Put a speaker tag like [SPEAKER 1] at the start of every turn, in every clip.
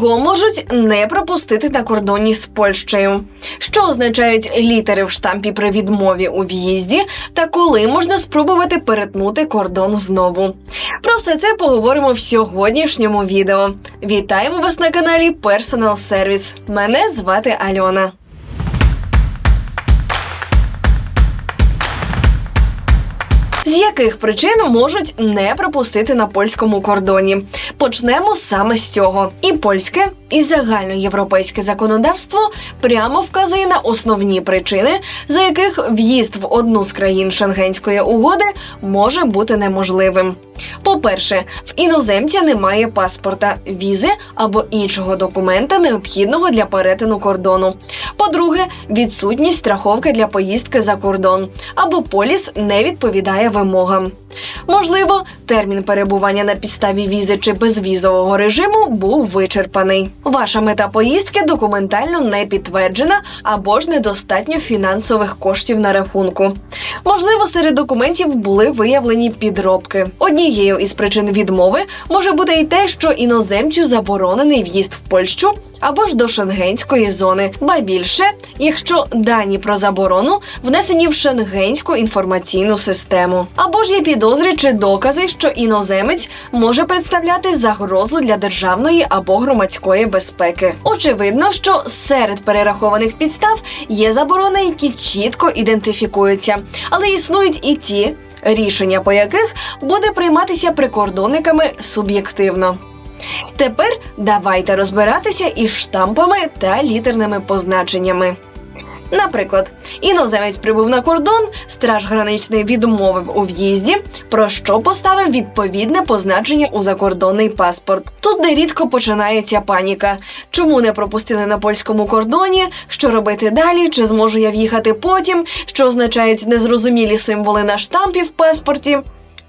[SPEAKER 1] Кого можуть не пропустити на кордоні з Польщею? Що означають літери в штампі при відмові у в'їзді, та коли можна спробувати перетнути кордон знову? Про все це поговоримо в сьогоднішньому відео. Вітаємо вас на каналі Personal Service. Мене звати Альона. З яких причин можуть не пропустити на польському кордоні? Почнемо саме з цього. І польське, і загальноєвропейське законодавство прямо вказує на основні причини, за яких в'їзд в одну з країн Шенгенської угоди може бути неможливим. По-перше, в іноземця немає паспорта, візи або іншого документа, необхідного для перетину кордону. По-друге, відсутність страховки для поїздки за кордон або поліс не відповідає вимогам. Можливо, термін перебування на підставі візи чи безвізового режиму був вичерпаний. Ваша мета поїздки документально не підтверджена або ж недостатньо фінансових коштів на рахунку. Можливо, серед документів були виявлені підробки. Однією із причин відмови може бути й те, що іноземцю заборонений в'їзд в Польщу або ж до шенгенської зони, ба більше, якщо дані про заборону внесені в шенгенську інформаційну систему, або ж є підозри чи докази, що іноземець може представляти загрозу для державної або громадської безпеки. Очевидно, що серед перерахованих підстав є заборони, які чітко ідентифікуються, але існують і ті. Рішення по яких буде прийматися прикордонниками суб'єктивно. Тепер давайте розбиратися із штампами та літерними позначеннями. Наприклад, іноземець прибув на кордон, страж граничний відмовив у в'їзді, про що поставив відповідне позначення у закордонний паспорт. Тут нерідко починається паніка. Чому не пропустили на польському кордоні? Що робити далі? Чи зможу я в'їхати потім? Що означають незрозумілі символи на штампі в паспорті?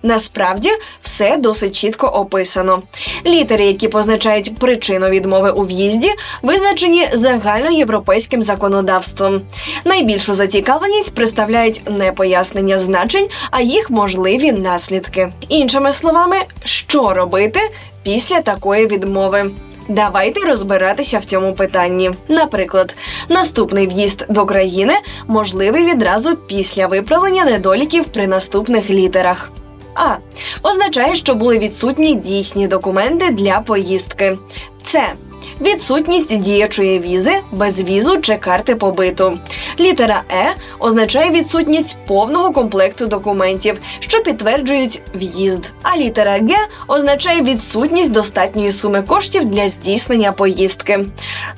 [SPEAKER 1] Насправді все досить чітко описано. Літери, які позначають причину відмови у в'їзді, визначені загальноєвропейським законодавством. Найбільшу зацікавленість представляють не пояснення значень, а їх можливі наслідки. Іншими словами, що робити після такої відмови. Давайте розбиратися в цьому питанні. Наприклад, наступний в'їзд до країни можливий відразу після виправлення недоліків при наступних літерах. А означає, що були відсутні дійсні документи для поїздки. Це відсутність діячої візи, безвізу чи карти побиту. Літера Е означає відсутність повного комплекту документів, що підтверджують в'їзд. А літера Г означає відсутність достатньої суми коштів для здійснення поїздки.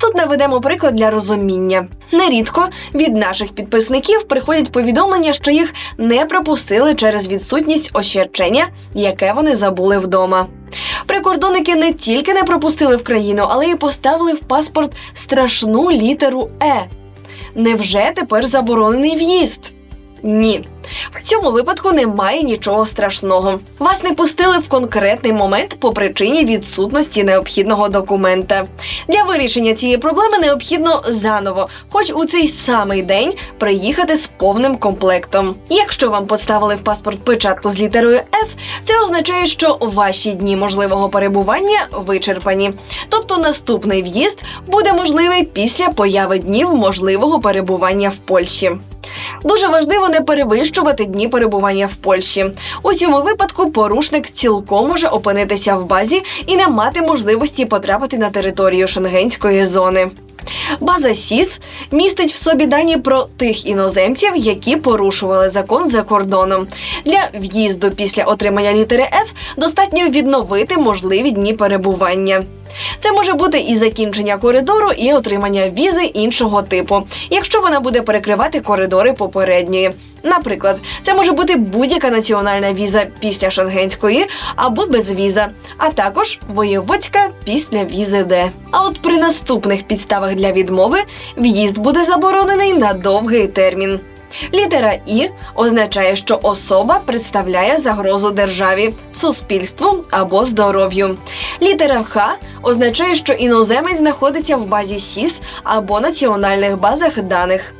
[SPEAKER 1] Тут наведемо приклад для розуміння. Нерідко від наших підписників приходять повідомлення, що їх не пропустили через відсутність освячення, яке вони забули вдома. Прикордонники не тільки не пропустили в країну, але й поставили в паспорт страшну літеру Е. Невже тепер заборонений в'їзд? Ні. В цьому випадку немає нічого страшного. Вас не пустили в конкретний момент по причині відсутності необхідного документа. Для вирішення цієї проблеми необхідно заново, хоч у цей самий день, приїхати з повним комплектом. Якщо вам поставили в паспорт печатку з літерою F, це означає, що ваші дні можливого перебування вичерпані. Тобто наступний в'їзд буде можливий після появи днів можливого перебування в Польщі. Дуже важливо не перевищувати дні перебування в Польщі. У цьому випадку порушник цілком може опинитися в базі і не мати можливості потрапити на територію шенгенської зони. База СІС містить в собі дані про тих іноземців, які порушували закон за кордоном. Для в'їзду після отримання літери F достатньо відновити можливі дні перебування. Це може бути і закінчення коридору, і отримання візи іншого типу, якщо вона буде перекривати коридори попередньої. Наприклад, це може бути будь-яка національна віза після шенгенської або безвіза, а також воєводська після візи Д. А от при наступних підставах для відмови в'їзд буде заборонений на довгий термін. Літера І означає, що особа представляє загрозу державі, суспільству або здоров'ю. Літера Х означає, що іноземець знаходиться в базі СІС або національних базах даних.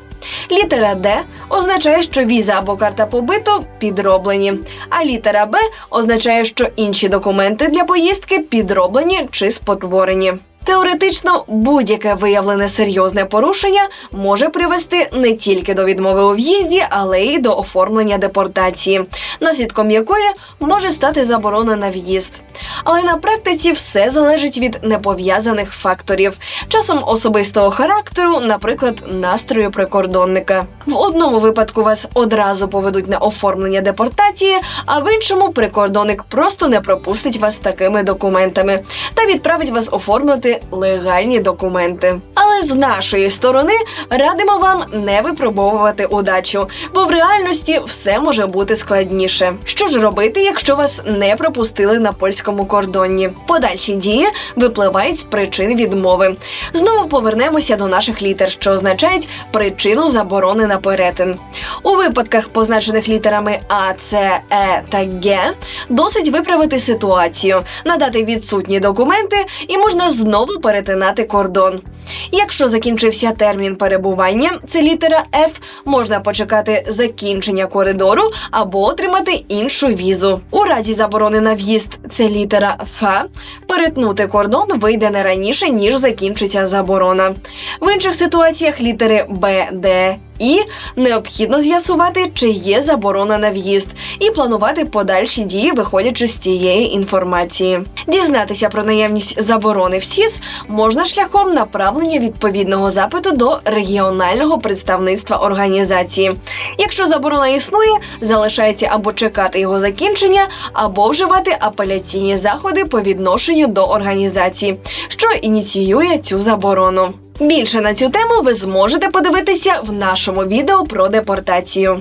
[SPEAKER 1] Літера Д означає, що віза або карта побиту підроблені, а літера Б означає, що інші документи для поїздки підроблені чи спотворені. Теоретично будь-яке виявлене серйозне порушення може привести не тільки до відмови у в'їзді, але й до оформлення депортації, наслідком якої може стати заборона на в'їзд. Але на практиці все залежить від непов'язаних факторів, часом особистого характеру, наприклад, настрою прикордонника. В одному випадку вас одразу поведуть на оформлення депортації, а в іншому прикордонник просто не пропустить вас такими документами та відправить вас оформити легальні документи. Але з нашої сторони радимо вам не випробовувати удачу, бо в реальності все може бути складніше. Що ж робити, якщо вас не пропустили на польському кордоні? Подальші дії випливають з причин відмови. Знову повернемося до наших літер, що означають причину заборони на перетин. У випадках, позначених літерами А, С, Е та Г, досить виправити ситуацію, надати відсутні документи, і можна знову перетинати кордон. Якщо закінчився термін перебування, це літера F, можна почекати закінчення коридору або отримати іншу візу. У разі заборони на в'їзд це літера Х, перетнути кордон вийде не раніше, ніж закінчиться заборона. В інших ситуаціях літери Б, Д, І необхідно з'ясувати, чи є заборона на в'їзд, і планувати подальші дії, виходячи з цієї інформації. Дізнатися про наявність заборони в СІС можна шляхом направлення відповідного запиту до регіонального представництва організації. Якщо заборона існує, залишається або чекати його закінчення, або вживати апеляційні заходи по відношенню до організації, що ініціює цю заборону. Більше на цю тему ви зможете подивитися в нашому відео про депортацію.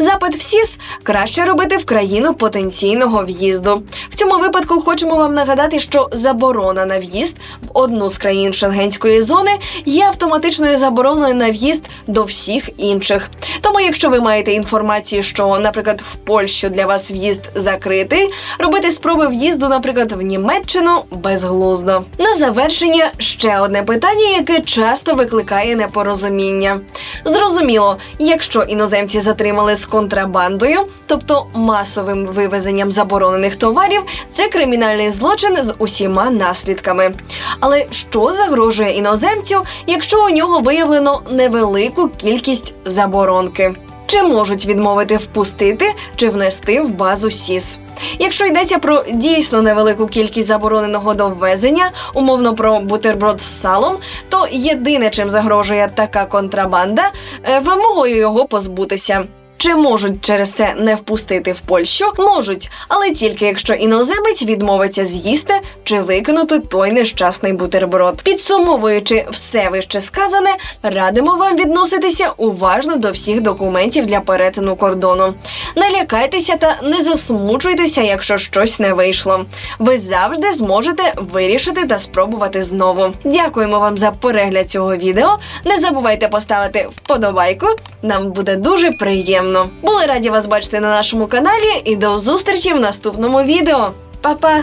[SPEAKER 1] Запит в СІС краще робити в країну потенційного в'їзду. В цьому випадку хочемо вам нагадати, що заборона на в'їзд в одну з країн шенгенської зони є автоматичною забороною на в'їзд до всіх інших. Тому, якщо ви маєте інформацію, що, наприклад, в Польщу для вас в'їзд закритий, робити спроби в'їзду, наприклад, в Німеччину безглуздо. На завершення ще одне питання, яке часто викликає непорозуміння. Зрозуміло, якщо іноземці затримали з контрабандою, тобто масовим вивезенням заборонених товарів, це кримінальний злочин з усіма наслідками. Але що загрожує іноземцю, якщо у нього виявлено невелику кількість заборонки? Чи можуть відмовити впустити чи внести в базу СІС? Якщо йдеться про дійсно невелику кількість забороненого до ввезення, умовно про бутерброд з салом, то єдине, чим загрожує така контрабанда, е, вимогою його позбутися. Чи можуть через це не впустити в Польщу? Можуть, але тільки якщо іноземець відмовиться з'їсти чи викинути той нещасний бутерброд. Підсумовуючи все вище сказане, радимо вам відноситися уважно до всіх документів для перетину кордону. Не лякайтеся та не засмучуйтеся, якщо щось не вийшло. Ви завжди зможете вирішити та спробувати знову. Дякуємо вам за перегляд цього відео. Не забувайте поставити вподобайку. Нам буде дуже приємно. Були раді вас бачити на нашому каналі і до зустрічі в наступному відео. Па-па!